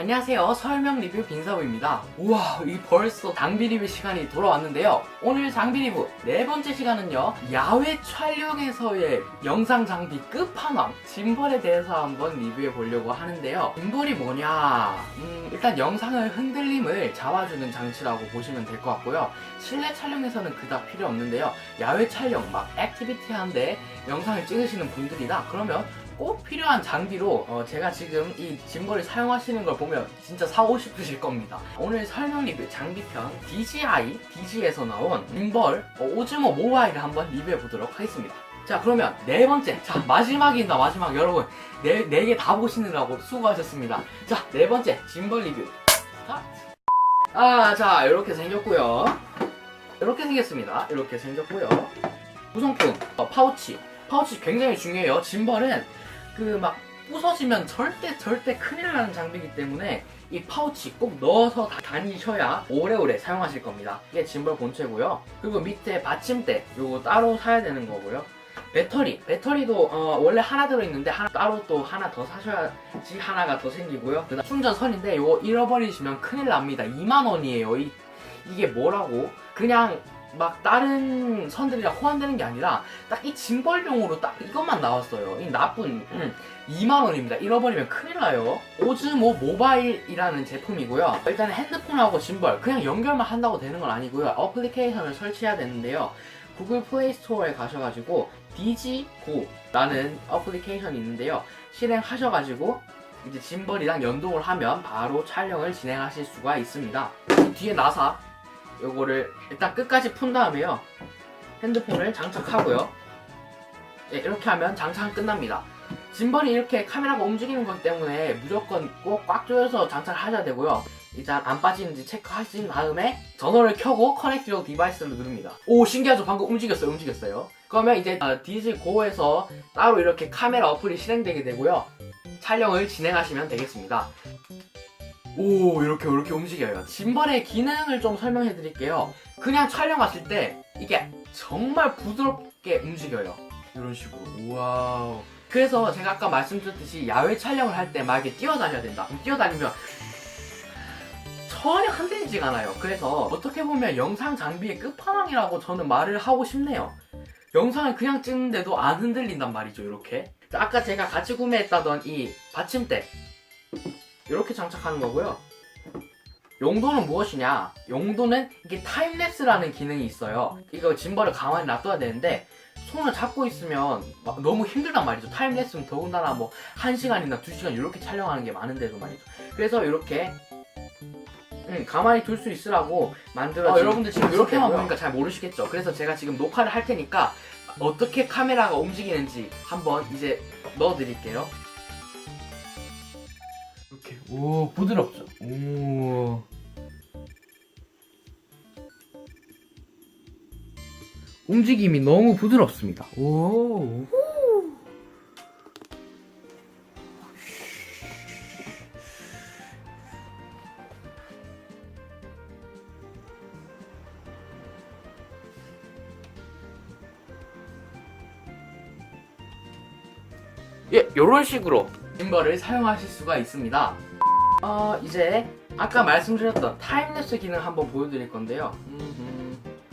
안녕하세요. 설명 리뷰 빈사부입니다. 우와, 이 벌써 장비 리뷰 시간이 돌아왔는데요. 오늘 장비 리뷰 네 번째 시간은요. 야외 촬영에서의 영상 장비 끝판왕 짐벌에 대해서 한번 리뷰해 보려고 하는데요. 짐벌이 뭐냐? 음, 일단 영상을 흔들림을 잡아주는 장치라고 보시면 될 것 같고요. 실내 촬영에서는 그닥 필요 없는데요. 야외 촬영, 막 액티비티 한데 영상을 찍으시는 분들이다. 그러면 꼭 필요한 장비로 어, 제가 지금 이 짐벌을 사용하시는 걸 보면 진짜 사고 싶으실 겁니다. 오늘 설명 리뷰 장비편 DJI, DJ에서 나온 짐벌 어, 오즈모 모바일을 한번 리뷰해 보도록 하겠습니다. 자 그러면 네 번째. 자 마지막입니다 마지막. 여러분 네 네 개 다 보시느라고 수고하셨습니다. 자 네 번째 짐벌 리뷰. 아자 이렇게 생겼고요. 이렇게 생겼습니다. 이렇게 생겼고요. 구성품 어, 파우치. 파우치 굉장히 중요해요. 짐벌은 그 막 부서지면 절대 절대 큰일 나는 장비이기 때문에 이 파우치 꼭 넣어서 다- 다니셔야 오래오래 사용하실 겁니다. 이게 짐벌 본체고요. 그리고 밑에 받침대 요거 따로 사야 되는 거고요. 배터리 배터리도 어, 원래 하나 들어있는데 하나 따로 또 하나 더 사셔야지 하나가 더 생기고요. 그다음 충전선인데 요거 잃어버리시면 큰일 납니다. 2만 원이에요. 이, 이게 뭐라고? 그냥 막 다른 선들이랑 호환되는 게 아니라 딱이 짐벌용으로 딱 이것만 나왔어요. 이 나쁜 음, 2만 원입니다. 잃어버리면 큰일 나요. 오즈모 모바일이라는 제품이고요. 일단 핸드폰하고 짐벌 그냥 연결만 한다고 되는 건 아니고요. 어플리케이션을 설치해야 되는데요. 구글 플레이 스토어에 가셔가지고 디지고라는 어플리케이션이 있는데요. 실행하셔가지고 이제 짐벌이랑 연동을 하면 바로 촬영을 진행하실 수가 있습니다. 이 뒤에 나사 요거를 일단 끝까지 푼 다음에요. 핸드폰을 장착하고요. 예, 이렇게 하면 장착은 끝납니다. 짐벌이 이렇게 카메라가 움직이는 것 때문에 무조건 꼭 꽉 조여서 장착하셔야 되고요. 일단 안 빠지는지 체크하신 다음에 전원을 켜고 커넥트 용 디바이스를 누릅니다. 오 신기하죠? 방금 움직였어요, 움직였어요. 그러면 이제 디지 고에서 따로 이렇게 카메라 어플이 실행되게 되고요. 촬영을 진행하시면 되겠습니다. 오 이렇게 이렇게 움직여요. 짐벌의 기능을 좀 설명해 드릴게요. 그냥 촬영 왔을 때 이게 정말 부드럽게 움직여요. 이런 식으로. 와우. 그래서 제가 아까 말씀드렸듯이 야외 촬영을 할 때 막 이렇게 뛰어다녀야 된다. 뛰어다니면 전혀 흔들리지가 않아요. 그래서 어떻게 보면 영상 장비의 끝판왕이라고 저는 말을 하고 싶네요. 영상을 그냥 찍는데도 안 흔들린단 말이죠, 이렇게. 자, 아까 제가 같이 구매했다던 이 받침대. 이렇게 장착하는 거고요. 용도는 무엇이냐? 용도는 이게 타임랩스라는 기능이 있어요. 이거 짐벌을 가만히 놔둬야 되는데 손을 잡고 있으면 막 너무 힘들단 말이죠. 타임랩스는 더군다나 뭐 1시간이나 2시간 이렇게 촬영하는 게 많은데도 말이죠. 그래서 이렇게 음, 가만히 둘 수 있으라고 만들어진 어, 여러분들 지금 이렇게만. 보니까 잘 모르시겠죠. 그래서 제가 지금 녹화를 할 테니까 어떻게 카메라가 움직이는지 한번 이제 넣어 드릴게요. 이렇게 오 부드럽죠. 오. 움직임이 너무 부드럽습니다. 오. 예, 요런 식으로 짐벌을 사용하실 수가 있습니다. 어, 이제 아까 말씀드렸던 타임랩스 기능 한번 보여드릴 건데요.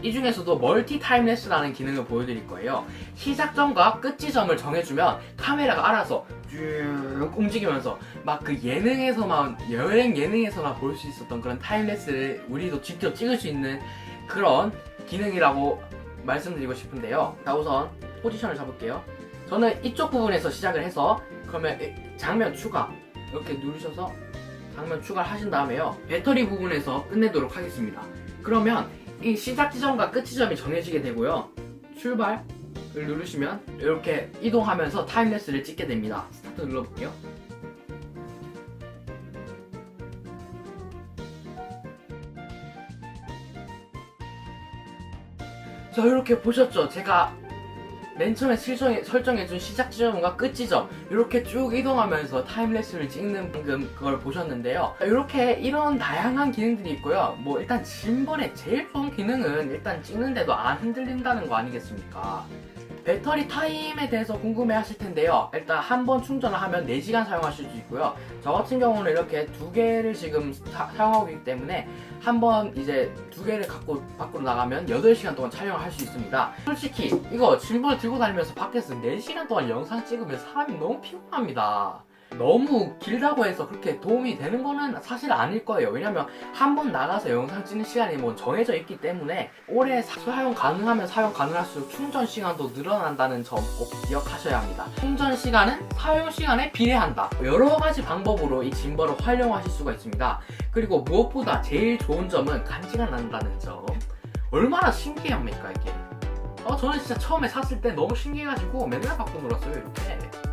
이 중에서도 멀티 타임랩스라는 기능을 보여드릴 거예요. 시작점과 끝 지점을 정해주면 카메라가 알아서 쭉 움직이면서 막 그 예능에서만 여행 예능에서만 볼 수 있었던 그런 타임랩스를 우리도 직접 찍을 수 있는 그런 기능이라고 말씀드리고 싶은데요. 자 우선 포지션을 잡을게요. 저는 이쪽 부분에서 시작을 해서 그러면 이 장면 추가 이렇게 누르셔서 장면 추가를 하신 다음에요. 배터리 부분에서 끝내도록 하겠습니다. 그러면 이 시작 지점과 끝 지점이 정해지게 되고요. 출발을 누르시면 이렇게 이동하면서 타임랩스를 찍게 됩니다. 스타트 눌러볼게요. 자 이렇게 보셨죠? 제가 맨 처음에 설정해, 설정해준 시작 지점과 끝 지점 이렇게 쭉 이동하면서 타임랩스를 찍는 방금 그걸 보셨는데요. 이렇게 이런 다양한 기능들이 있고요. 뭐 일단 짐벌의 제일 좋은 기능은 일단 찍는데도 안 흔들린다는 거 아니겠습니까 배터리 타임에 대해서 궁금해 하실 텐데요. 일단 한 번 충전을 하면 4시간 사용하실 수 있고요. 저 같은 경우는 이렇게 두 개를 지금 사, 사용하고 있기 때문에 한 번 이제 두 개를 갖고 밖으로 나가면 8시간 동안 촬영을 할 수 있습니다. 솔직히 이거 짐벌 들고 다니면서 밖에서 4시간 동안 영상 찍으면 사람이 너무 피곤합니다. 너무 길다고 해서 그렇게 도움이 되는 거는 사실 아닐 거예요. 왜냐면 한 번 나가서 영상 찍는 시간이 뭐 정해져 있기 때문에 오래 사- 사용 가능하면 사용 가능할수록 충전 시간도 늘어난다는 점 꼭 기억하셔야 합니다. 충전 시간은 사용 시간에 비례한다. 여러 가지 방법으로 이 짐벌을 활용하실 수가 있습니다. 그리고 무엇보다 제일 좋은 점은 간지가 난다는 점. 얼마나 신기합니까 이게? 어 저는 진짜 처음에 샀을 때 너무 신기해가지고 맨날 갖고 놀았어요 이렇게.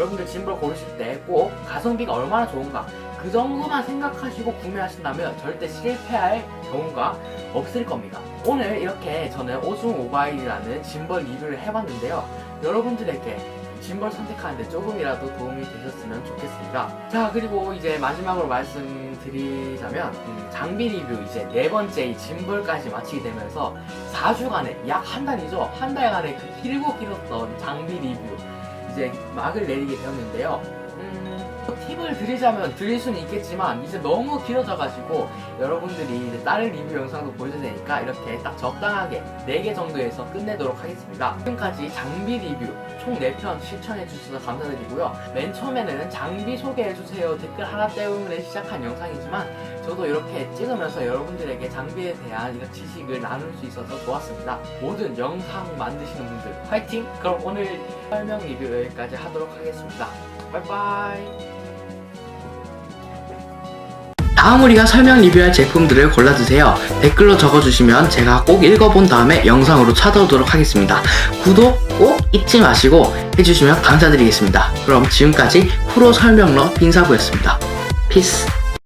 여러분들 짐벌 고르실 때 꼭 가성비가 얼마나 좋은가 그 정도만 생각하시고 구매하신다면 절대 실패할 경우가 없을 겁니다. 오늘 이렇게 저는 오중 오바일이라는 짐벌 리뷰를 해봤는데요. 여러분들에게 짐벌 선택하는데 조금이라도 도움이 되셨으면 좋겠습니다. 자 그리고 이제 마지막으로 말씀드리자면 음, 장비 리뷰 이제 네 번째 이 짐벌까지 마치게 되면서 4주간의 약한 달이죠. 한 달간의 그 길고 길었던 장비 리뷰 이제 막을 내리게 되었는데요. 음, 뭐 팁을 드리자면 드릴 수는 있겠지만 이제 너무 길어져가지고 여러분들이 이제 다른 리뷰 영상도 보셔야 되니까 이렇게 딱 적당하게 4개 정도에서 끝내도록 하겠습니다. 지금까지 장비 리뷰 총 4편 시청해 주셔서 감사드리고요. 맨 처음에는 장비 소개해 주세요 댓글 하나 때문에 시작한 영상이지만 저도 이렇게 찍으면서 여러분들에게 장비에 대한 지식을 나눌 수 있어서 좋았습니다. 모든 영상 만드시는 분들 화이팅! 그럼 오늘 설명 리뷰 여기까지 하도록 하겠습니다. 바이바이! 다음 우리가 설명 리뷰할 제품들을 골라주세요. 댓글로 적어주시면 제가 꼭 읽어본 다음에 영상으로 찾아오도록 하겠습니다. 구독 꼭 잊지 마시고 해주시면 감사드리겠습니다. 그럼 지금까지 프로 설명러 빈사부였습니다. 피스!